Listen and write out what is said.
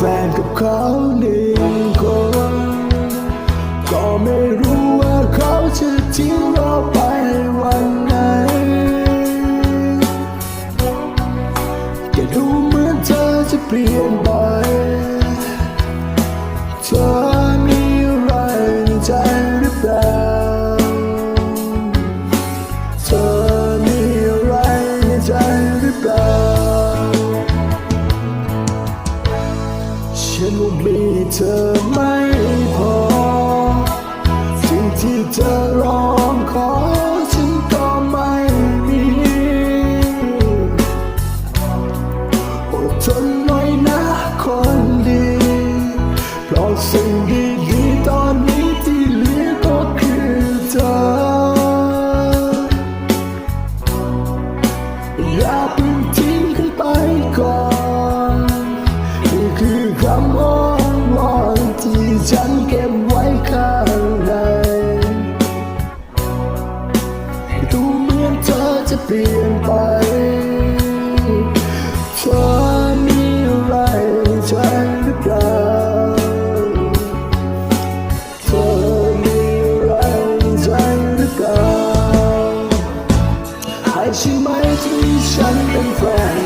แฟนกับเขาหนึ่งคน ก็ไม่รู้ว่าเขาจะทิ้งเราไปวันไหนแต่ดูเหมือนเธอจะเปลี่ยนไปเธอมีอะไรในใจหรือเปล่า ฉันว่ามีเธอไม่พอ สิ่งที่เธอร้องขอฉันก็ไม่มีอดทนหน่อยนะคนดี เพราะสิ่งดีๆตอนนี้ จะเปลี่ยนไปเธอมีอะไรใจหรือเปล่าเธอมีอะไรใจหรือเปล่าให้ใช่ไหมที่ฉันเป็นแฟน